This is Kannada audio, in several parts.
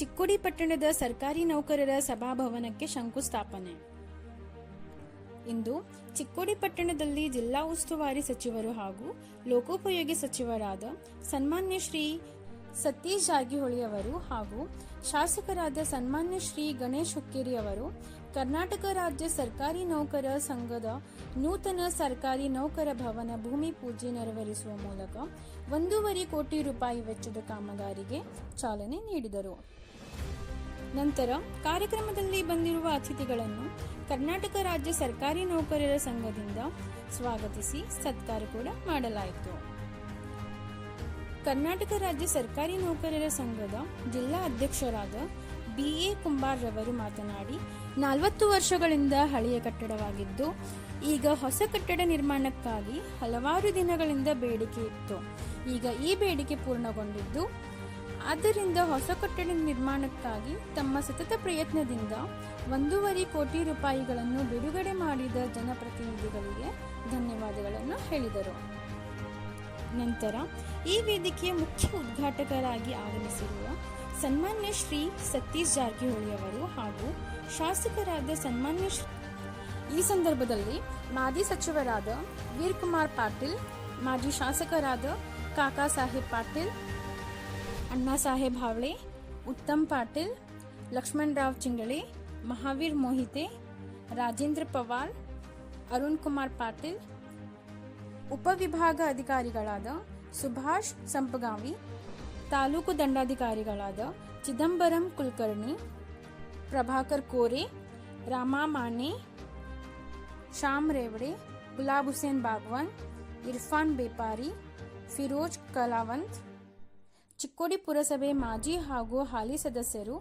ಚಿಕ್ಕೋಡಿ ಪಟ್ಟಣದ ಸರ್ಕಾರಿ ನೌಕರರ ಸಭಾಭವನಕ್ಕೆ ಶಂಕುಸ್ಥಾಪನೆ. ಇಂದು ಚಿಕ್ಕೋಡಿ ಪಟ್ಟಣದಲ್ಲಿ ಜಿಲ್ಲಾ ಉಸ್ತುವಾರಿ ಸಚಿವರು ಹಾಗೂ ಲೋಕೋಪಯೋಗಿ ಸಚಿವರಾದ ಸನ್ಮಾನ್ಯ ಶ್ರೀ ಸತೀಶ್ ಜಾರಕಿಹೊಳಿ ಅವರು ಹಾಗೂ ಶಾಸಕರಾದ ಸನ್ಮಾನ್ಯ ಶ್ರೀ ಗಣೇಶ್ ಹುಕ್ಕೇರಿ ಅವರು ಕರ್ನಾಟಕ ರಾಜ್ಯ ಸರ್ಕಾರಿ ನೌಕರ ಸಂಘದ ನೂತನ ಸರ್ಕಾರಿ ನೌಕರ ಭವನ ಭೂಮಿ ಪೂಜೆ ನೆರವೇರಿಸುವ ಮೂಲಕ ಒಂದೂವರೆ ಕೋಟಿ ರೂಪಾಯಿ ವೆಚ್ಚದ ಕಾಮಗಾರಿಗೆ ಚಾಲನೆ ನೀಡಿದರು. ನಂತರ ಕಾರ್ಯಕ್ರಮದಲ್ಲಿ ಬಂದಿರುವ ಅತಿಥಿಗಳನ್ನು ಕರ್ನಾಟಕ ರಾಜ್ಯ ಸರ್ಕಾರಿ ನೌಕರರ ಸಂಘದಿಂದ ಸ್ವಾಗತಿಸಿ ಸತ್ಕಾರ ಕೂಡ ಮಾಡಲಾಯಿತು. ಕರ್ನಾಟಕ ರಾಜ್ಯ ಸರ್ಕಾರಿ ನೌಕರರ ಸಂಘದ ಜಿಲ್ಲಾ ಅಧ್ಯಕ್ಷರಾದ ಬಿಎ ಕುಂಬಾರ್ ರವರು ಮಾತನಾಡಿ, ನಲವತ್ತು ವರ್ಷಗಳಿಂದ ಹಳೆಯ ಕಟ್ಟಡವಾಗಿದ್ದು, ಈಗ ಹೊಸ ಕಟ್ಟಡ ನಿರ್ಮಾಣಕ್ಕಾಗಿ ಹಲವಾರು ದಿನಗಳಿಂದ ಬೇಡಿಕೆ ಇತ್ತು. ಈಗ ಈ ಬೇಡಿಕೆ ಪೂರ್ಣಗೊಂಡಿದ್ದು ಆದ್ದರಿಂದ ಹೊಸ ಕಟ್ಟಡ ನಿರ್ಮಾಣಕ್ಕಾಗಿ ತಮ್ಮ ಸತತ ಪ್ರಯತ್ನದಿಂದ ಒಂದೂವರೆ ಕೋಟಿ ರೂಪಾಯಿಗಳನ್ನು ಬಿಡುಗಡೆ ಮಾಡಿದ ಜನಪ್ರತಿನಿಧಿಗಳಿಗೆ ಧನ್ಯವಾದಗಳನ್ನು ಹೇಳಿದರು. ನಂತರ ಈ ವೇದಿಕೆಯ ಮುಖ್ಯ ಉದ್ಘಾಟಕರಾಗಿ ಆಗಮಿಸಿರುವ ಸನ್ಮಾನ್ಯ ಶ್ರೀ ಸತೀಶ್ ಜಾರಕಿಹೊಳಿ ಅವರು ಹಾಗೂ ಶಾಸಕರಾದ ಸನ್ಮಾನ್ಯ ಈ ಸಂದರ್ಭದಲ್ಲಿ ಮಾಜಿ ಸಚಿವರಾದ ವೀರ್ ಕುಮಾರ್ ಪಾಟೀಲ್, ಮಾಜಿ ಶಾಸಕರಾದ ಕಾಕಾ ಸಾಹೇಬ್ ಪಾಟೀಲ್ ಅಣ್ಣಾ ಸಾಹೇಬ್ ಹಾವಳೆ ಉತ್ತಮ್ ಪಾಟೀಲ್ ಲಕ್ಷ್ಮಣರಾವ್ ಚಿಂಗಳೆ ಮಹಾವೀರ್ ಮೋಹಿತೆ ರಾಜೇಂದ್ರ ಪವಾರ್ ಅರುಣ್ ಕುಮಾರ್ ಪಾಟೀಲ್ ಉಪವಿಭಾಗ ಅಧಿಕಾರಿಗಳಾದ ಸುಭಾಷ್ ಸಂಪಗಾವಿ ತಾಲೂಕು ದಂಡಾಧಿಕಾರಿಗಳಾದ ಚಿದಂಬರಂ ಕುಲಕರ್ಣಿ ಪ್ರಭಾಕರ್ ಕೋರೆ ರಾಮಾ ಮಾನೆ ಶ್ಯಾಮ್ ರೇವಡೆ ಗುಲಾಬ್ ಹುಸೇನ್ ಬಾಗ್ವಾನ್ ಇರ್ಫಾನ್ ಬೇಪಾರಿ ಫಿರೋಜ್ ಕಲಾವಂತ್ ಚಿಕ್ಕೋಡಿ ಪುರಸಭೆ ಮಾಜಿ ಹಾಗೂ ಹಾಲಿ ಸದಸ್ಯರು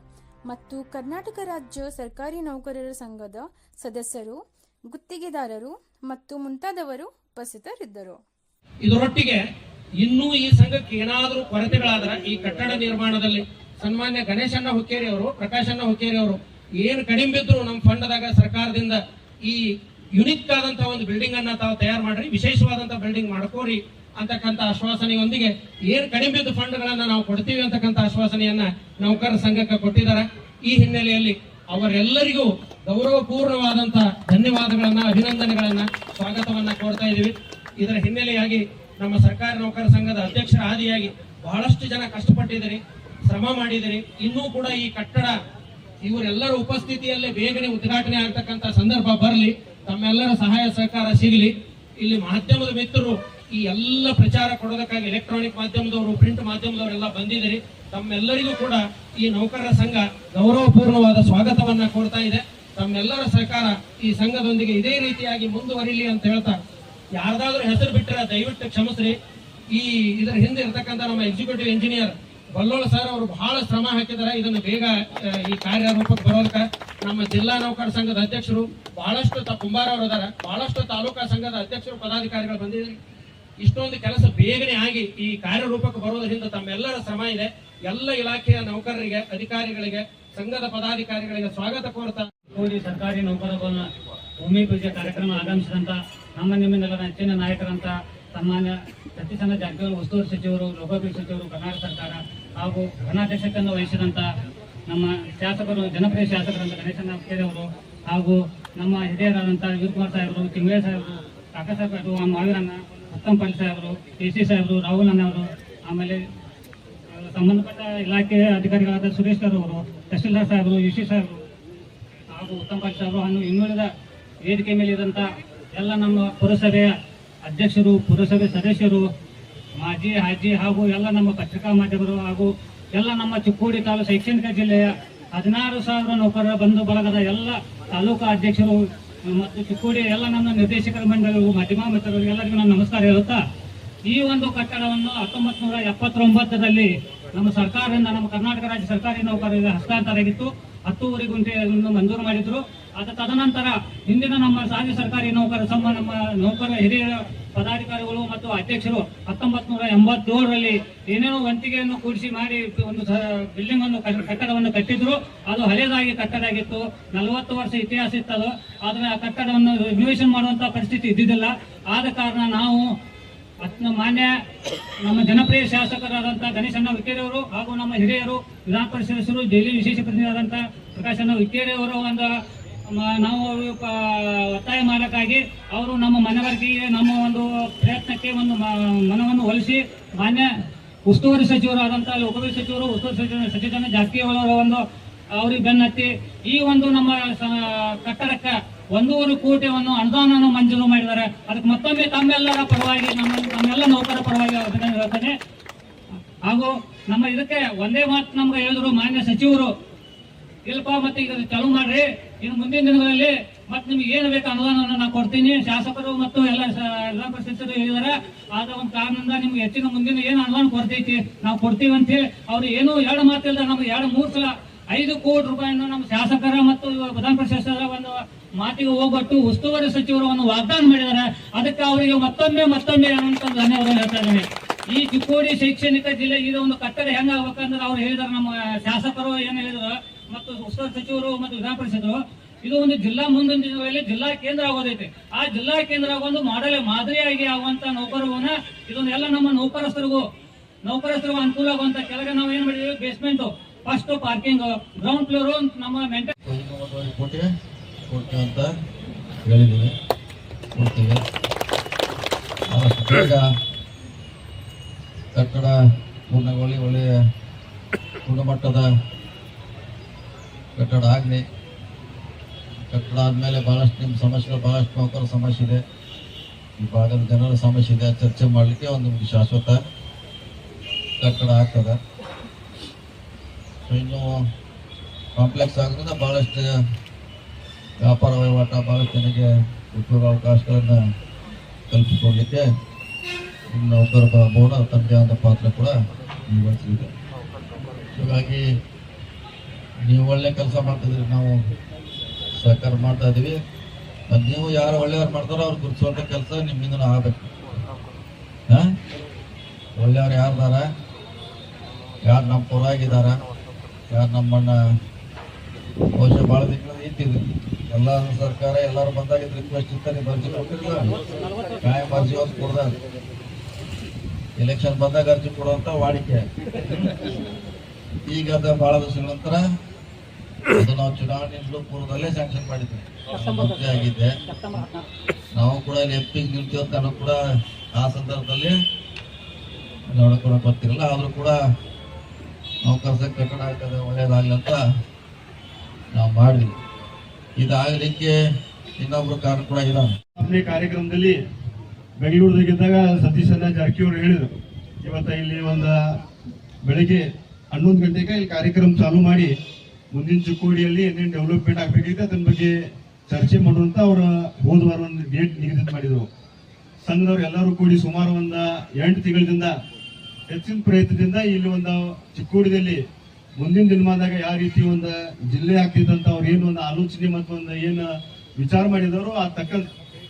ಮತ್ತು ಕರ್ನಾಟಕ ರಾಜ್ಯ ಸರ್ಕಾರಿ ನೌಕರರ ಸಂಘದ ಸದಸ್ಯರು, ಗುತ್ತಿಗೆದಾರರು ಮತ್ತು ಮುಂತಾದವರು ಉಪಸ್ಥಿತರಿದ್ದರು. ಇದರೊಟ್ಟಿಗೆ ಇನ್ನೂ ಈ ಸಂಘಕ್ಕೆ ಏನಾದರೂ ಕೊರತೆಗಳಾದ್ರೆ ಈ ಕಟ್ಟಡ ನಿರ್ಮಾಣದಲ್ಲಿ ಸನ್ಮಾನ್ಯ ಗಣೇಶಣ್ಣ ಹುಕ್ಕೇರಿ ಅವರು, ಪ್ರಕಾಶಣ್ಣ ಹುಕ್ಕೇರಿ ಅವರು ಏನು ಕಡಿಮೆ ಬಿದ್ದರೂ ನಮ್ಮ ಫಂಡದಾಗ ಸರ್ಕಾರದಿಂದ ಈ ಯುನಿಕ್ ಆದಂತಹ ಒಂದು ಬಿಲ್ಡಿಂಗ್ ಅನ್ನ ತಾವು ತಯಾರು ಮಾಡ್ರಿ ವಿಶೇಷವಾದಂತಹ ಬಿಲ್ಡಿಂಗ್ ಮಾಡ್ಕೋರಿ. ಅಂತಕ್ಕಂಥ ಆಶ್ವಾಸನೆಯೊಂದಿಗೆ ಏನ್ ಕಡಿಮೆ ಫಂಡ್ಗಳನ್ನ ನಾವು ಕೊಡ್ತೀವಿ ಅಂತಕ್ಕಂಥ ಆಶ್ವಾಸನೆಯನ್ನ ನೌಕರರ ಸಂಘಕ್ಕೆ ಕೊಟ್ಟಿದ್ದಾರೆ. ಈ ಹಿನ್ನೆಲೆಯಲ್ಲಿ ಅವರೆಲ್ಲರಿಗೂ ಗೌರವಪೂರ್ಣವಾದಂಥ ಧನ್ಯವಾದಗಳನ್ನ, ಅಭಿನಂದನೆಗಳನ್ನ, ಸ್ವಾಗತವನ್ನ ಕೊಡ್ತಾ ಇದ್ದೀವಿ. ಇದರ ಹಿನ್ನೆಲೆಯಾಗಿ ನಮ್ಮ ಸರ್ಕಾರಿ ನೌಕರ ಸಂಘದ ಅಧ್ಯಕ್ಷರ ಆದಿಯಾಗಿ ಬಹಳಷ್ಟು ಜನ ಕಷ್ಟಪಟ್ಟಿದ್ದೀರಿ, ಶ್ರಮ ಮಾಡಿದಿರಿ ಇನ್ನೂ ಕೂಡ ಈ ಕಟ್ಟಡ ಇವರೆಲ್ಲರ ಉಪಸ್ಥಿತಿಯಲ್ಲೇ ಬೇಗನೆ ಉದ್ಘಾಟನೆ ಆಗ್ತಕ್ಕಂಥ ಸಂದರ್ಭ ಬರಲಿ. ತಮ್ಮೆಲ್ಲರ ಸಹಾಯ ಸಹಕಾರ ಸಿಗಲಿ. ಇಲ್ಲಿ ಮಾಧ್ಯಮದ ಮಿತ್ರರು ಈ ಎಲ್ಲ ಪ್ರಚಾರ ಕೊಡೋದಕ್ಕಾಗಿ ಎಲೆಕ್ಟ್ರಾನಿಕ್ ಮಾಧ್ಯಮದವರು ಪ್ರಿಂಟ್ ಮಾಧ್ಯಮದವರೆಲ್ಲ ಬಂದಿದ್ದೀರಿ. ತಮ್ಮೆಲ್ಲರಿಗೂ ಕೂಡ ಈ ನೌಕರರ ಸಂಘ ಗೌರವಪೂರ್ಣವಾದ ಸ್ವಾಗತವನ್ನ ಕೊಡ್ತಾ ಇದೆ. ತಮ್ಮೆಲ್ಲರ ಸರ್ಕಾರ ಈ ಸಂಘದೊಂದಿಗೆ ಇದೇ ರೀತಿಯಾಗಿ ಮುಂದುವರಿಲಿ ಅಂತ ಹೇಳ್ತಾ ಯಾರ್ದಾದ್ರೂ ಹೆಸರು ಬಿಟ್ಟರೆ ದಯವಿಟ್ಟು ಕ್ಷಮಿಸ್ರಿ. ಈ ಇದರ ಹಿಂದೆ ಇರತಕ್ಕಂಥ ನಮ್ಮ ಎಕ್ಸಿಕ್ಯೂಟಿವ್ ಇಂಜಿನಿಯರ್ ಬಲ್ಲೋಳ ಸರ್ ಅವರು ಬಹಳ ಶ್ರಮ ಹಾಕಿದ್ದಾರೆ. ಇದನ್ನು ಬೇಗ ಈ ಕಾರ್ಯರೂಪಕ್ಕೆ ಬರೋದಕ್ಕೆ. ನಮ್ಮ ಜಿಲ್ಲಾ ನೌಕರ ಸಂಘದ ಅಧ್ಯಕ್ಷರು ಬಹಳಷ್ಟು ಕುಂಬಾರ ಅವರು ಅದಾರ. ಬಹಳಷ್ಟು ತಾಲೂಕಾ ಸಂಘದ ಅಧ್ಯಕ್ಷರು, ಪದಾಧಿಕಾರಿಗಳು ಬಂದಿದ್ದಾರೆ. ಇಷ್ಟೊಂದು ಕೆಲಸ ಬೇಗನೆ ಆಗಿ ಈ ಕಾರ್ಯರೂಪಕ್ಕೆ ಬರುವುದರಿಂದ ತಮ್ಮೆಲ್ಲರ ಶ್ರಮ ಇದೆ. ಎಲ್ಲ ಇಲಾಖೆಯ ನೌಕರರಿಗೆ, ಅಧಿಕಾರಿಗಳಿಗೆ, ಸಂಘದ ಪದಾಧಿಕಾರಿಗಳಿಗೆ ಸ್ವಾಗತ ಕೋರ್ತಾ ಕೋರಿ ಸರ್ಕಾರಿ ನೌಕರ ಭೂಮಿ ಪೂಜೆ ಕಾರ್ಯಕ್ರಮ ಆಗಮಿಸಿದಂತ ನಮ್ಮ ನಿಮ್ಮಿಂದೆಲ್ಲ ನೆಚ್ಚಿನ ನಾಯಕರಂತ ಸನ್ಮಾನ್ಯ ಸತೀಶನ ಜಾರಕಿಹೊಳಿ, ಉಸ್ತುವಾರಿ ಸಚಿವರು, ಲೋಕೋಪಯೋಗಿ ಸಚಿವರು, ಕರ್ನಾಟಕ ಸರ್ಕಾರ ಹಾಗೂ ಘನಾಧ್ಯಕ್ಷತೆಯನ್ನು ವಹಿಸಿದಂತ ನಮ್ಮ ಶಾಸಕರು, ಜನಪ್ರಿಯ ಶಾಸಕರಂತ ಗಣೇಶನ ಅವರು ಹಾಗೂ ನಮ್ಮ ಹಿರಿಯರಾದಂಥ ವೀರಕುಮಾರ್ ಸಾಹೇಬರು, ತಿಂಗಳೇ ಸಾಹೇಬರು, ಕಾಕಾ ಸಾಹೇಬರು ಮಾವೀರಣ್ಣ ಉತ್ತಮ್ ಪಾಟೀಲ್ ಸಾಹೇಬರು, ಕೆ ಸಿ ಸಾಹೇಬರು, ರಾಹುಲ್ ಅಣ್ಣ ಅವರು, ಆಮೇಲೆ ಸಂಬಂಧಪಟ್ಟ ಇಲಾಖೆ ಅಧಿಕಾರಿಗಳಾದ ಸುರೇಶ್ ಸರ್ ಅವರು, ತಹಸೀಲ್ದಾರ್ ಸಾಹೇಬರು, ಯು ಸಿ ಸಾಹೇಬರು, ಹಾಗೂ ಉತ್ತಮ್ ಪಾಟೀಲ್ ಸಾಹೇಬರು, ಹಾಗೂ ಇನ್ನುಳಿದ ವೇದಿಕೆ ಮೇಲೆ ಇದ್ದಂಥ ಎಲ್ಲ ನಮ್ಮ ಪುರಸಭೆಯ ಅಧ್ಯಕ್ಷರು, ಪುರಸಭೆ ಸದಸ್ಯರು, ಮಾಜಿ, ಹಾಜಿ, ಹಾಗೂ ಎಲ್ಲ ನಮ್ಮ ಪತ್ರಿಕಾ ಮಾಧ್ಯಮರು, ಹಾಗೂ ಎಲ್ಲ ನಮ್ಮ ಚಿಕ್ಕೋಡಿ ತಾಲೂಕು ಶೈಕ್ಷಣಿಕ ಜಿಲ್ಲೆಯ ಹದಿನಾರು ಸಾವಿರ ನೌಕರರ ಬಂಧು ಬಳಗದ ಎಲ್ಲ ತಾಲೂಕು ಅಧ್ಯಕ್ಷರು ಮತ್ತು ಚಿಕ್ಕೋಡಿ ಎಲ್ಲ ನನ್ನ ನಿರ್ದೇಶಕರ ಮಂಡಳಿಗೂ, ಮಾಧ್ಯಮ ಮಿತ್ರರು ಎಲ್ಲರಿಗೂ ನಾನು ನಮಸ್ಕಾರ ಹೇಳುತ್ತಾ, ಈ ಒಂದು ಕಟ್ಟಡವನ್ನು ಹತ್ತೊಂಬತ್ತು ನೂರ ಎಪ್ಪತ್ತೊಂಬತ್ತರಲ್ಲಿ ನಮ್ಮ ಸರ್ಕಾರದಿಂದ, ನಮ್ಮ ಕರ್ನಾಟಕ ರಾಜ್ಯ ಸರ್ಕಾರಿ ನೌಕರರಿಗೆ ಹಸ್ತಾಂತರ ಆಗಿತ್ತು ಹತ್ತೂವರೆ ಗುಂಟೆಯನ್ನು ಮಂಜೂರು ಮಾಡಿದ್ರು. ಅದ ತದನಂತರ ಹಿಂದಿನ ನಮ್ಮ ರಾಜ್ಯ ಸರ್ಕಾರಿ ನೌಕರ ಸಂಘ ನಮ್ಮ ನೌಕರ ಹಿರಿಯ ಪದಾಧಿಕಾರಿಗಳು ಮತ್ತು ಅಧ್ಯಕ್ಷರು ಹತ್ತೊಂಬತ್ತು ನೂರ ಎಂಬತ್ತೇಳರಲ್ಲಿ ಏನೇನೋ ವಂತಿಗೆಯನ್ನು ಕೂಡಿಸಿ ಮಾಡಿ ಒಂದು ಬಿಲ್ಡಿಂಗ್ ಅನ್ನು ಕಟ್ಟ- ಕಟ್ಟಡವನ್ನು ಕಟ್ಟಿದ್ರು. ಅದು ಹಳೆಯದಾಗಿ ಕಟ್ಟಡ ಆಗಿತ್ತು ನಲವತ್ತು ವರ್ಷ ಇತಿಹಾಸ ಇತ್ತದು. ಆದರೆ ಆ ಕಟ್ಟಡವನ್ನು ರಿನೋವೇಷನ್ ಮಾಡುವಂತಹ ಪರಿಸ್ಥಿತಿ ಇದ್ದಿದ್ದಿಲ್ಲ. ಆದ ಕಾರಣ ನಾವು ಮಾನ್ಯ ನಮ್ಮ ಜನಪ್ರಿಯ ಶಾಸಕರಾದಂಥ ಗಣೇಶಣ್ಣ ಅವರು ಹಾಗೂ ನಮ್ಮ ಹಿರಿಯರು ವಿಧಾನ ಪರಿಷತ್ ಜೈಲಿ ವಿಶೇಷ ಪ್ರತಿನಿಧಿಯಾದಂಥ ಪ್ರಕಾಶಣ್ಣ ಹುಕ್ಕೇರಿ ಅವರು ಒಂದು ನಾವು ಒತ್ತಾಯ ಮಾಡೋಕ್ಕಾಗಿ ಅವರು ನಮ್ಮ ಮನವರಿಕೆಗೆ ನಮ್ಮ ಒಂದು ಪ್ರಯತ್ನಕ್ಕೆ ಒಂದು ಮನವನ್ನು ಹೊಲಿಸಿ ಮಾನ್ಯ ಉಸ್ತುವಾರಿ ಸಚಿವರಾದಂಥ ಲೋಕೋಪಯೋಗಿ ಸಚಿವರು, ಉಸ್ತುವಾರಿ ಸಚಿವ ಸಚಿವ ಜಾರಕಿಹೊಳಿ ಒಂದು, ಅವ್ರಿಗೆ ಬೆನ್ನತ್ತಿ ಈ ಒಂದು ನಮ್ಮ ಕಟ್ಟಡಕ್ಕೆ ಒಂದೂವರೆ ಕೋಟಿಯನ್ನು ಅನುದಾನವನ್ನು ಮಂಜೂರು ಮಾಡಿದ್ದಾರೆ. ಅದಕ್ಕೆ ಮತ್ತೊಮ್ಮೆ ತಮ್ಮೆಲ್ಲರ ಪರವಾಗಿ, ನಮ್ಮ ತಮ್ಮೆಲ್ಲ ನೌಕರ ಪರವಾಗಿ ಅಭಿನಂದನೆ ಹೇಳ್ತೇನೆ. ಹಾಗೂ ನಮ್ಮ ಇದಕ್ಕೆ ಒಂದೇ ಮಾತು ನಮ್ಗೆ ಹೇಳಿದ್ರು ಮಾನ್ಯ ಸಚಿವರು. ಇಲ್ಲಪ್ಪ, ಮತ್ತೆ ಈಗ ಚಾಲು ಮಾಡ್ರಿ. ಇನ್ನು ಮುಂದಿನ ದಿನಗಳಲ್ಲಿ ಮತ್ತೆ ನಿಮ್ಗೆ ಏನು ಬೇಕು ಅನುದಾನವನ್ನು ನಾನು ಕೊಡ್ತೀನಿ. ಶಾಸಕರು ಮತ್ತು ಎಲ್ಲ ಎಲ್ಲಾ ಪರಿಸ್ಥಿತಿಗಳು ಹೇಳಿದಾರೆ. ಆದ ಒಂದು ಕಾರಣದಿಂದ ನಿಮ್ಗೆ ಹೆಚ್ಚಿನ ಮುಂದಿನ ಏನು ಅನುದಾನ ಕೊಡ್ತೈತಿ, ನಾವು ಕೊಡ್ತೀವಿ ಅಂತ ಹೇಳಿ ಅವ್ರು ಏನು ಎರಡು ಮಾತಿಲ್ಲ ನಮ್ಗೆ ಎರಡು, ಮೂರು ಸಲ ಐದು ಕೋಟಿ ರೂಪಾಯಿಯನ್ನು ನಮ್ಮ ಶಾಸಕರ ಮತ್ತು ವಿಧಾನ ಪರಿಷತ್ ಸದಸ್ಯರ ಒಂದು ಮಾತಿಗೆ ಹೋಗ್ಬಿಟ್ಟು ಉಸ್ತುವಾರಿ ಸಚಿವರು ಒಂದು ವಾಗ್ದಾನ ಮಾಡಿದ್ದಾರೆ ಅದಕ್ಕೆ ಅವರಿಗೆ ಮತ್ತೊಮ್ಮೆ ಮತ್ತೊಮ್ಮೆ ಅಂತ ಧನ್ಯವಾದ ಹೇಳ್ತಾ ಇದ್ದೀನಿ. ಈ ಚಿಕ್ಕೋಡಿ ಶೈಕ್ಷಣಿಕ ಜಿಲ್ಲೆ ಇದು ಒಂದು ಕಟ್ಟಡ ಹೆಂಗ ಆಗ್ಬೇಕಂದ್ರೆ ಅವ್ರು ಹೇಳಿದಾರೆ ನಮ್ಮ ಶಾಸಕರು ಏನು ಹೇಳಿದ್ರು. ಮತ್ತು ಉಸ್ತುವಾರಿ ಸಚಿವರು ಮತ್ತು ವಿಧಾನ ಪರಿಷತ್ತು, ಇದು ಒಂದು ಜಿಲ್ಲಾ ಮುಂದಿನ ದಿನಗಳಲ್ಲಿ ಜಿಲ್ಲಾ ಕೇಂದ್ರ ಆಗೋದೈತೆ. ಆ ಜಿಲ್ಲಾ ಕೇಂದ್ರ ಒಂದು ಮಾಡಲ ಮಾದರಿಯಾಗಿ ಆಗುವಂತ ನೌಕರವನ್ನ ಇದೊಂದು ಎಲ್ಲ ನಮ್ಮ ನೌಕರಸ್ಥರಿಗೂ ನೌಕರಸ್ಥರಿಗೂ ಅನುಕೂಲ ಆಗುವಂತ ಕೆಳಗೆ ನಾವು ಏನ್ ಮಾಡಿದ್ವಿ? Basement first parking ground floor ನಮ್ಮ ಕೊಡ್ತೀವಿ. ಅಂತ ಪೂರ್ಣಗೊಳ್ಳಿ ಒಳ್ಳೆಯ ಗುಣಮಟ್ಟದ ಕಟ್ಟಡ ಆಗಲಿ. ಕಟ್ಟಡ ಆದಮೇಲೆ ಭಾಳಷ್ಟು ನಿಮ್ಮ ಸಮಸ್ಯೆಗಳು ಭಾಳಷ್ಟು ನೌಕರ ಸಮಸ್ಯೆ ಇದೆ. ಈ ಭಾಗದ ಜನರ ಸಮಸ್ಯೆ ಇದೆ ಚರ್ಚೆ ಮಾಡಲಿಕ್ಕೆ ಒಂದು ಶಾಶ್ವತ ಕಟ್ಟಡ ಆಗ್ತದೆ. ಇನ್ನು ಕಾಂಪ್ಲೆಕ್ಸ್ ಆಗೋದ್ರಿಂದ ಭಾಳಷ್ಟು ವ್ಯಾಪಾರ ವಹಿವಾಟ ಭಾಳಷ್ಟು ಜನಕ್ಕೆ ಉದ್ಯೋಗ ಅವಕಾಶಗಳನ್ನು ಕಲ್ಪಿಸಿಕೊಡ್ಲಿಕ್ಕೆ ನಿಮ್ಮ ನೌಕರ ಬೋನ ಆದ ಪಾತ್ರ ಕೂಡ ನಿರ್ವಹಿಸಲಿದೆ ಹೀಗಾಗಿ ನೀವು ಒಳ್ಳೆ ಕೆಲಸ ಮಾಡ್ತಿದ್ರಿ ನಾವು ಸಹಕಾರ ಮಾಡ್ತಾ ಇದೀವಿ. ಮತ್ತು ನೀವು ಯಾರು ಒಳ್ಳೆಯವ್ರು ಮಾಡ್ತಾರೋ ಅವ್ರು ಗುರುತಿಸುವಂಥ ಕೆಲಸ ನಿಮ್ಮಿಂದ ಆಗಬೇಕು. ಹಾಂ? ಒಳ್ಳೆಯವ್ರು ಯಾರ್ದಾರ ಯಾರು ನಮ್ಮ ಪೂರಾಗಿದ್ದಾರ ಯಾರು ನಮ್ಮನ್ನ ಬಹುಶಃ ಭಾಳ ದಿನಗಳಲ್ಲಿ ಇಟ್ಟಿದ್ರು ಎಲ್ಲ ಸರ್ಕಾರ, ಎಲ್ಲರೂ ಬಂದಾಗ ರಿಕ್ವೆಸ್ಟ್ ಇರ್ತಾರೆ ಅರ್ಜಿ ಕೊಟ್ಟಿಲ್ಲ. ಕಾಯಂ ಅರ್ಜಿ ಒಂದು ಕೊಡ್ದ ಎಲೆಕ್ಷನ್ ಬಂದಾಗ ಅರ್ಜಿ ಕೊಡುವಂತ ವಾಡಿಕೆ. ಈಗ ಅದ ಭಾಳ ದಿವಸಗಳ ನಂತರ ಅದು ನಾವು ಚುನಾವಣೆ ನಿಲ್ಲೋ ಪೂರ್ವದಲ್ಲೇ ಸ್ಯಾಂಕ್ಷನ್ ಮಾಡಿದ್ವಿ. ಆಗಿದ್ದೆ ನಾವು ಕೂಡ ಇಲ್ಲಿ ಎಂ ಪಿ ನಿಲ್ತೀವಿ ಅಂತ ಕೂಡ ಆ ಸಂದರ್ಭದಲ್ಲಿ ನೋಡ್ಕೊಳಕ್ ಬರ್ತಿರಲ್ಲ. ಆದ್ರೂ ಕೂಡ ನಾವು ಸಂಘ ಕಟ್ಟಡ ಆಗ್ತದೆ ಒಳ್ಳೇದಾಗ್ಲಿ ಅಂತ ನಾವು ಮಾಡಿದ್ವಿ. ಇದಾಗಲಿಕ್ಕೆ ಇನ್ನೊಬ್ರು ಕಾರಣ ಕೂಡ ಇದಾನೆ. ಹತ್ತನೇ ಕಾರ್ಯಕ್ರಮದಲ್ಲಿ ಬೆಂಗಳೂರದಾಗಿದ್ದಾಗ ಸತೀಶ್ ಅಣ್ಣ ಜಾರಕಿಹೊಳಿ ಹೇಳಿದ್ರು ಇವತ್ತ ಇಲ್ಲಿ ಒಂದು ಬೆಳಿಗ್ಗೆ ಹನ್ನೊಂದು ಗಂಟೆಗೆ ಇಲ್ಲಿ ಕಾರ್ಯಕ್ರಮ ಚಾಲೂ ಮಾಡಿ ಮುಂದಿನ ಚುಕ್ಕೋಡಿಯಲ್ಲಿ ಏನೇನು ಡೆವಲಪ್ಮೆಂಟ್ ಆಗಬೇಕಿದೆ ಅದನ್ನ ಬಗ್ಗೆ ಚರ್ಚೆ ಮಾಡುವಂತ ಅವರ ಹೋದ ವಾರ ಒಂದು ಡೇಟ್ ನಿಗದಿತ ಮಾಡಿದ್ರು. ಸಂಘದವ್ರು ಎಲ್ಲರೂ ಕೂಡಿ ಸುಮಾರು ಒಂದು ಎಂಟು ತಿಂಗಳಿಂದ ಹೆಚ್ಚಿನ ಪ್ರಯತ್ನದಿಂದ ಇಲ್ಲಿ ಒಂದು ಚಿಕ್ಕೋಡಿಯಲ್ಲಿ ಮುಂದಿನ ದಿನಮಾನದಾಗ ಯಾವ ರೀತಿ ಒಂದು ಜಿಲ್ಲೆ ಆಗ್ತಿದ್ದಂತ ಅವ್ರು ಏನು ಒಂದು ಆಲೋಚನೆ ಮತ್ತು ಒಂದು ಏನು ವಿಚಾರ ಮಾಡಿದವರು ಆ ತಕ್ಕ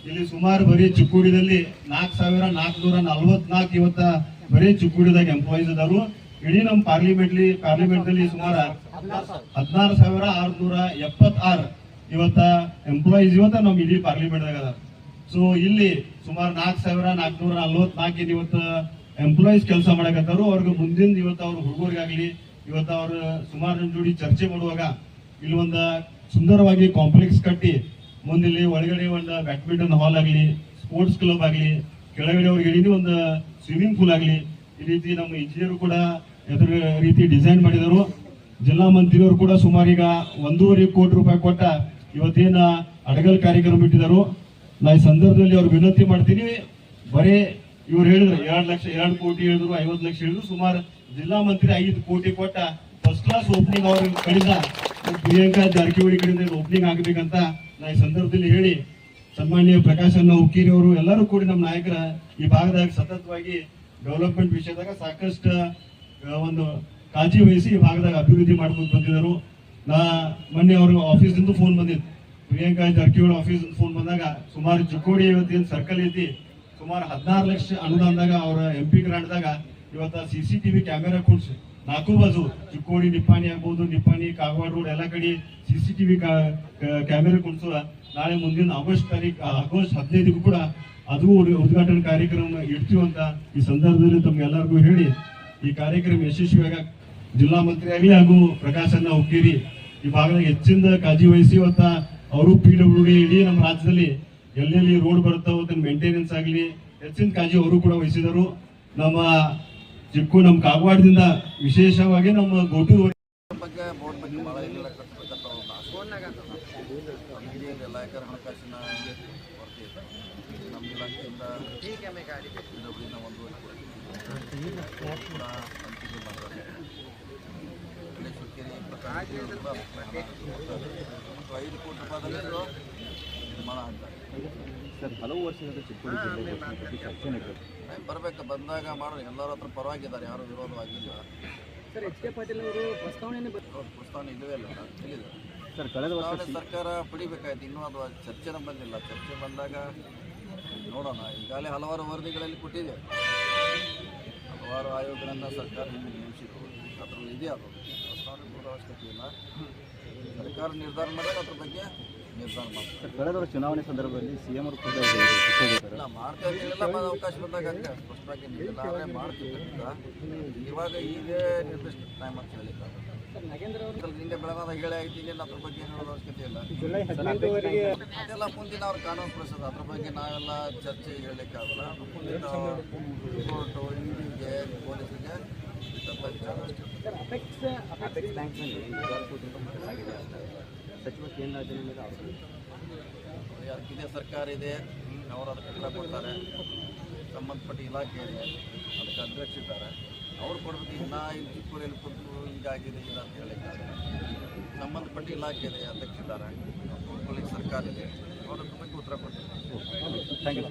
ಇಲ್ಲಿ ಸುಮಾರು ಬರೀ ಚಿಕ್ಕೋಡಿದಲ್ಲಿ ನಾಲ್ಕು ಸಾವಿರ ನಾಲ್ಕುನೂರ ನಲ್ವತ್ನಾಲ್ಕು ಇವತ್ತ ಬರೀ ಚಿಕ್ಕೋಡಿದಾಗ ಎಂಪ್ಲಾಯೀಸ್ ಇದಾರು. ಇಡೀ ನಮ್ಮ ಪಾರ್ಲಿಮೆಂಟ್ಲಿ ಪಾರ್ಲಿಮೆಂಟ್ನಲ್ಲಿ ಸುಮಾರು ಹದಿನಾರು ಸಾವಿರ. ಆರ್ನೂರ ಎಪ್ಪತ್ತಾರು. ಇವತ್ತ ಎಂಪ್ಲಾಯೀಸ್ ಇವತ್ತ ನಮ್ಗೆ ಇಡೀ ಪಾರ್ಲಿಮೆಂಟ್ದಾಗ ಅದ ಸೊ ಇಲ್ಲಿ ಸುಮಾರು ನಾಲ್ಕು ಸಾವಿರ, ನಾಲ್ಕುನೂರ ನಲ್ವತ್ನಾಲ್ಕು ಇವತ್ತು ಎಂಪ್ಲಾಯೀಸ್ ಕೆಲಸ ಮಾಡಕತ್ತಾರು. ಅವ್ರಿಗೆ ಮುಂದಿನ ಇವತ್ತು ಅವ್ರ ಹುಡುಗರಿಗಾಗ್ಲಿ, ಇವತ್ತು ಅವರು ಸುಮಾರು ಜನ ಜೋಡಿ ಚರ್ಚೆ ಮಾಡುವಾಗ ಇಲ್ಲಿ ಒಂದು ಸುಂದರವಾಗಿ ಕಾಂಪ್ಲೆಕ್ಸ್ ಕಟ್ಟಿ ಮುಂದಿಲ್ಲಿ ಒಳಗಡೆ ಒಂದು ಬ್ಯಾಡ್ಮಿಂಟನ್ ಹಾಲ್ ಆಗಲಿ ಸ್ಪೋರ್ಟ್ಸ್ ಕ್ಲಬ್ ಆಗಲಿ, ಕೆಳಗಡೆ ಅವ್ರಿಗೆ ಇಡೀ ಒಂದು ಸ್ವಿಮ್ಮಿಂಗ್ ಪೂಲ್ ಆಗಲಿ. ಈ ರೀತಿ ನಮ್ಮ ಇಂಜಿನಿಯರ್ ಕೂಡ ಎದುರು ರೀತಿ ಡಿಸೈನ್ ಮಾಡಿದರು. ಜಿಲ್ಲಾ ಮಂತ್ರಿಯವರು ಕೂಡ ಸುಮಾರು ಈಗ ಒಂದೂವರೆ ಕೋಟಿ ರೂಪಾಯಿ ಕೊಟ್ಟ ಇವತ್ತೇನ ಅಡಗಲ್ ಕಾರ್ಯಕ್ರಮ ಬಿಟ್ಟಿದ್ದಾರೆ ನಾ ಈ ಸಂದರ್ಭದಲ್ಲಿ ಅವ್ರು ವಿನಂತಿ ಮಾಡ್ತೀನಿ. ಬರೀ ಇವ್ರು ಹೇಳಿದ್ರು ಎರಡು ಲಕ್ಷ, ಎರಡು ಕೋಟಿ ಹೇಳಿದ್ರು, ಐವತ್ತು ಲಕ್ಷ ಹೇಳಿದ್ರು. ಸುಮಾರು ಜಿಲ್ಲಾ ಮಂತ್ರಿ ಐದು ಕೋಟಿ ಕೊಟ್ಟ ಫಸ್ಟ್ ಕ್ಲಾಸ್ ಓಪನಿಂಗ್ ಅವ್ರ ಕಡೆಯಿಂದ ಪ್ರಿಯಾಂಕಾ ಜಾರಕಿಹೊಳಿ ಕಡೆಯಿಂದ ಓಪನಿಂಗ್ ಆಗಬೇಕಂತ ನಾ ಈ ಸಂದರ್ಭದಲ್ಲಿ ಹೇಳಿ ಸನ್ಮಾನ್ಯ ಪ್ರಕಾಶ್ ಅನ್ನ ಹುಕ್ಕೇರಿ ಅವರು ಎಲ್ಲರೂ ಕೂಡಿ ನಮ್ಮ ನಾಯಕರ ಈ ಭಾಗದಾಗ ಸತತವಾಗಿ ಡೆವಲಪ್ಮೆಂಟ್ ವಿಷಯದಾಗ ಸಾಕಷ್ಟು ಒಂದು ಕಾಳಜಿ ವಹಿಸಿ ಈ ಭಾಗದಾಗ ಅಭಿವೃದ್ಧಿ ಮಾಡ್ಕೊಂಡು ಬಂದಿದ್ದರು. ನಾ ಮೊನ್ನೆ ಅವ್ರ ಆಫೀಸಿಂದ ಫೋನ್ ಬಂದಿತ್ತು. ಪ್ರಿಯಾಂಕಾ ಜಾರಕಿಹೊಳಿ ಆಫೀಸ್ ಫೋನ್ ಬಂದಾಗ ಸುಮಾರು ಚಿಕ್ಕೋಡಿ ಇವತ್ತೇನು ಸರ್ಕಲ್ ಐತಿ. ಸುಮಾರು ಹದಿನಾರು ಲಕ್ಷ ಅನುದಾನದಾಗ ಅವರ ಎಂ ಪಿ ಗ್ರಾಂಟ್ದಾಗ ಇವತ್ತ C C T V camera ಕೊಡ್ಸಿ. ನಾಲ್ಕು ಬಾಜು ಚಿಕ್ಕೋಡಿ ನಿಪ್ಪಾಣಿ ಆಗ್ಬೋದು, ನಿಪ್ಪಾಣಿ, ಕಾಗವಾಡ ರೋಡ್ ಎಲ್ಲ ಕಡೆ C C T V camera ಕುಣಿಸುವ ನಾಳೆ ಮುಂದಿನ ಆಗಸ್ಟ್ ತಾರೀಕು ಆಗಸ್ಟ್ ಹದಿನೈದಿಗೂ ಕೂಡ ಅದು ಉದ್ಘಾಟನಾ ಕಾರ್ಯಕ್ರಮ ಇಡ್ತೀವಂತ ಈ ಸಂದರ್ಭದಲ್ಲಿ ತಮ್ಗೆಲ್ಲರಿಗೂ ಹೇಳಿ ಈ ಕಾರ್ಯಕ್ರಮ ಯಶಸ್ವಿಯಾಗ ಜಿಲ್ಲಾ ಮಂತ್ರಿ ಆಗಲಿ ಹಾಗೂ ಪ್ರಕಾಶ್ ಅಣ್ಣ ಹುಕ್ಕೇರಿ ಈ ಭಾಗದಾಗ ಹೆಚ್ಚಿನ ಕಾಳಜಿ ವಹಿಸಿ ಇವತ್ತ ಅವರು ಪಿ ಡಬ್ಲ್ಯೂ ಡಿ ಇಡೀ ನಮ್ಮ ರಾಜ್ಯದಲ್ಲಿ ಎಲ್ಲೆಲ್ಲಿ ರೋಡ್ ಬರುತ್ತೋ ಅದನ್ನ ಮೇಂಟೆನೆನ್ಸ್ ಆಗಲಿ ಹೆಚ್ಚಿನ ಕಾಳಜಿ ಅವರು ಕೂಡ ವಹಿಸಿದರು. ನಮ್ಮ ಚಿಕ್ಕು ನಮ್ಮ ಕಾಗವಾಡದಿಂದ ವಿಶೇಷವಾಗಿ ನಮ್ಮ ಗೋಟು ಬಗ್ಗೆ ಬೋರ್ಡ್ ಬಗ್ಗೆ ಭಾಳ ಏನೆಲ್ಲ ಕಟ್ಟಬೇಕಂತ ಒಂದು ಆಸೆ. ನಮಗೆ ಎಲ್ಲ ಯಾಕಂದ್ರೆ ಹಣಕಾಸಿನ ಕೊರತೆ ಇದೆ. ನಮ್ಮ ಇಲಾಖೆಯಿಂದ ಇನ್ನೊಬ್ಬರಿಂದ ಒಂದೂವರೆ ಕೋಟಿ ಕೂಡ ಮತ್ತು ಐದು ಕೋಟಿ ರೂಪಾಯಿದಲ್ಲಿ ನಿರ್ಮಾಣ ಆಗ್ತಾರೆ ಸರ್ ಹಲವು ವರ್ಷದಿಂದ ಬಗ್ಗೆ ಬರಬೇಕು. ಬಂದಾಗ ಮಾಡೋರು ಎಲ್ಲರ ಹತ್ರ ಪರವಾಗಿದ್ದಾರೆ. ಯಾರು ವಿರೋಧವಾಗಿಲ್ಲ ಸರ್ ಎಚ್ ಕೆ ಪಾಟೀಲ್ ಅವರು ಪ್ರಸ್ತಾವನೆ ಪ್ರಸ್ತಾವನೆ ಇದುವೇ ಇಲ್ಲ. ಎಲ್ಲಿದೆ ಸರ್ ಕಳೆದ ವರ್ಷ ಸರ್ಕಾರ ಪಡಿಬೇಕಾಯ್ತು. ಇನ್ನೂ ಅದು ಚರ್ಚೆ ಬಂದಿಲ್ಲ. ಚರ್ಚೆ ಬಂದಾಗ ನೋಡೋಣ. ಈಗಾಗಲೇ ಹಲವಾರು ವರದಿಗಳಲ್ಲಿ ಕೊಟ್ಟಿದೆ. ಹಲವಾರು ಆಯೋಗಗಳನ್ನು ಸರ್ಕಾರ ನೇಮಿಸಿದ್ರು ಅದರಲ್ಲಿ ಇದೆ ಅದು? ಅವಶ್ಯಕತೆ ಇಲ್ಲ ಸರ್ಕಾರ ನಿರ್ಧಾರ ಮಾಡಿದ್ರೆ ಅದ್ರ ಬಗ್ಗೆ ನಿರ್ಧಾರ ಮಾಡ್ತಾರೆ. ಕಳೆದ ಚುನಾವಣೆ ಸಂದರ್ಭದಲ್ಲಿ ಸಿಎಂ ಅವರು ಕೂಡ ಇಲ್ಲ ಮಾಡ್ತಾ ಇರಲಿಲ್ಲ ಅವಕಾಶ ಬಂದಾಗ ಹಂಗೆ ಸ್ಪಷ್ಟವಾಗಿ ನೀಡಿಲ್ಲ ಆದರೆ ಮಾಡ್ತಿರ್ತಿಲ್ಲ ಇವಾಗ ಈಗ ನಿರ್ದಿಷ್ಟ ಟೈಮ್ ಅಂತ ಹೇಳಿಲ್ಲ ನಾಗೇಂದ್ರ ಅವರು ಹಿಂದೆ ಬೆಳಗಾದ ಹೇಳಿ ಆಯ್ತು ಇಲ್ಲ ಅದ್ರ ಬಗ್ಗೆ ಏನು ಹೇಳೋದು ಅವಶ್ಯಕತೆ ಇಲ್ಲ. ಅದೆಲ್ಲ ಮುಂದಿನ ಅವ್ರ ಕಾನೂನು ಪ್ರಸಾದ ಅದ್ರ ಬಗ್ಗೆ ನಾವೆಲ್ಲ ಚರ್ಚೆ ಹೇಳಲಿಕ್ಕಾಗಲ್ಲ ಮುಂದಿನ ಕೋರ್ಟು ಇಂಡಿಗೆ ಪೊಲೀಸರಿಗೆ ಅಪೆಕ್ಸ್ ಬ್ಯಾಂಕ್ನಲ್ಲಿ ಆಗಿದೆ ಸಚಿವ ಮೇಲೆ ಇದೆ. ಸರ್ಕಾರ ಇದೆ. ಅವರು ಅದಕ್ಕೆ ಉತ್ತರ ಕೊಡ್ತಾರೆ. ಸಂಬಂಧಪಟ್ಟ ಇಲಾಖೆ ಇದೆ. ಅದಕ್ಕೆ ಅಧ್ಯಕ್ಷ ಇದ್ದಾರೆ ಅವ್ರು ಕೊಡ್ಬೇಕು ಈಗ ನಾ ಇಲ್ಲಿ ಚಿಕ್ಕೂರಲ್ಲಿ ಕೊಟ್ಟು ಹಿಂಗಾಗಿದೆ ಇಲ್ಲ ಅಂತ ಹೇಳಿದ್ದಾರೆ ಸಂಬಂಧಪಟ್ಟ ಇಲಾಖೆ ಇದೆ ಅಧ್ಯಕ್ಷ ಇದ್ದಾರೆ ಪೊಲೀಸ್ ಸರ್ಕಾರ ಇದೆ. ಅವರು ಬಗ್ಗೆ ಉತ್ತರ ಕೊಡ್ತಾರೆ. Thank you